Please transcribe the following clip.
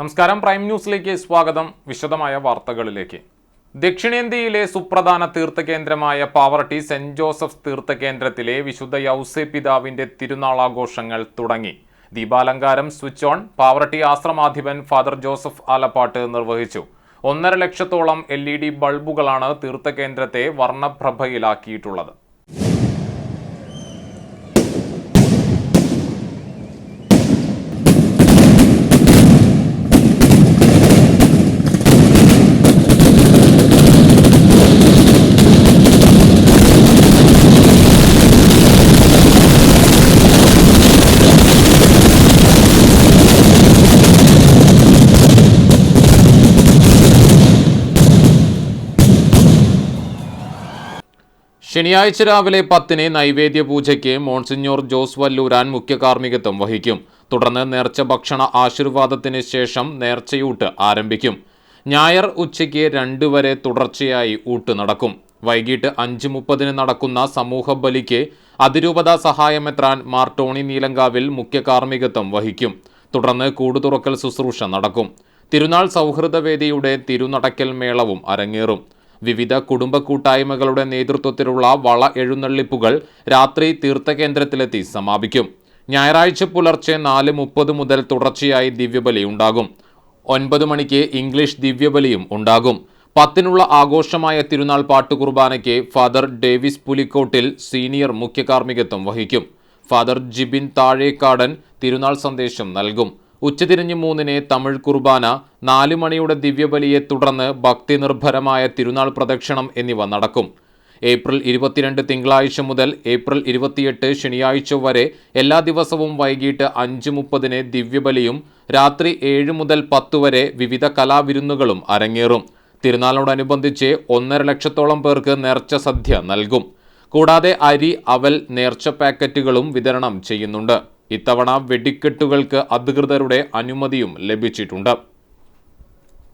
നമസ്കാരം. പ്രൈം ന്യൂസിലേക്ക് സ്വാഗതം. വിശദമായ വാർത്തകളിലേക്ക്. ദക്ഷിണേന്ത്യയിലെ സുപ്രധാന തീർത്ഥകേന്ദ്രമായ പാവർട്ടി സെന്റ് ജോസഫ് തീർത്ഥകേന്ദ്രത്തിലെ വിശുദ്ധ യൗസെ പിതാവിന്റെ തിരുനാളാഘോഷങ്ങൾ തുടങ്ങി. ദീപാലങ്കാരം സ്വിച്ച് ഓൺ. പാവർട്ടി ആശ്രമാധിപൻ ഫാദർ ജോസഫ് ആലപ്പാട്ട് നിർവഹിച്ചു. ഒന്നര ലക്ഷത്തോളം എൽ ഇ ഡി ബൾബുകളാണ് തീർത്ഥകേന്ദ്രത്തെ വർണപ്രഭയിലാക്കിയിട്ടുള്ളത്. ശനിയാഴ്ച രാവിലെ പത്തിന് നൈവേദ്യ പൂജയ്ക്ക് മോൺസിഞ്ഞോർ ജോസ് വല്ലൂരാൻ മുഖ്യ കാർമ്മികത്വം വഹിക്കും. തുടർന്ന് നേർച്ച ഭക്ഷണ ആശീർവാദത്തിന് ശേഷം നേർച്ചയൂട്ട് ആരംഭിക്കും. ഞായർ ഉച്ചയ്ക്ക് രണ്ട് വരെ തുടർച്ചയായി ഊട്ട് നടക്കും. വൈകിട്ട് അഞ്ച് മുപ്പതിന് നടക്കുന്ന സമൂഹ ബലിക്ക് അതിരൂപത സഹായമെത്രാൻ മാർ ടോണി നീലങ്കാവിൽ മുഖ്യ കാർമ്മികത്വം വഹിക്കും. തുടർന്ന് കൂടുതുറക്കൽ ശുശ്രൂഷ നടക്കും. തിരുനാൾ സൗഹൃദവേദിയുടെ തിരുനടക്കൽ മേളവും അരങ്ങേറും. വിവിധ കുടുംബ കൂട്ടായ്മകളുടെ നേതൃത്വത്തിലുള്ള വള എഴുന്നള്ളിപ്പുകൾ രാത്രി തീർത്ഥകേന്ദ്രത്തിലെത്തി സമാപിക്കും. ഞായറാഴ്ച പുലർച്ചെ നാല് മുപ്പത് മുതൽ തുടർച്ചയായി ദിവ്യബലി ഉണ്ടാകും. ഒൻപത് മണിക്ക് ഇംഗ്ലീഷ് ദിവ്യബലിയും ഉണ്ടാകും. പത്തിനുള്ള ആഘോഷമായ തിരുനാൾ പാട്ടുകുർബാനയ്ക്ക് ഫാദർ ഡേവിസ് പുലിക്കോട്ടിൽ സീനിയർ മുഖ്യ കാർമ്മികത്വം വഹിക്കും. ഫാദർ ജിബിൻ താഴേക്കാടൻ തിരുനാൾ സന്ദേശം നൽകും. ഉച്ചതിരിഞ്ഞ് മൂന്നിന് തമിഴ് കുർബാന നാലു മണിയുടെ ദിവ്യബലിയെ തുടർന്ന് ഭക്തി നിർഭരമായ തിരുനാൾ പ്രദക്ഷിണം എന്നിവ നടക്കും. ഏപ്രിൽ ഇരുപത്തിരണ്ട് തിങ്കളാഴ്ച മുതൽ ഏപ്രിൽ ഇരുപത്തിയെട്ട് ശനിയാഴ്ച വരെ എല്ലാ ദിവസവും വൈകിട്ട് അഞ്ച് മുപ്പതിന് ദിവ്യബലിയും രാത്രി ഏഴ് മുതൽ പത്ത് വരെ വിവിധ കലാവിരുന്നുകളും അരങ്ങേറും. തിരുനാളിനോടനുബന്ധിച്ച് ഒന്നര ലക്ഷത്തോളം പേർക്ക് നേർച്ച സദ്യ നൽകും. കൂടാതെ അരി അവൽ നേർച്ച പാക്കറ്റുകളും വിതരണം ചെയ്യുന്നുണ്ട്. ഇത്തവണ വെടിക്കെട്ടുകൾക്ക് അധികൃതരുടെ അനുമതിയും ലഭിച്ചിട്ടുണ്ട്.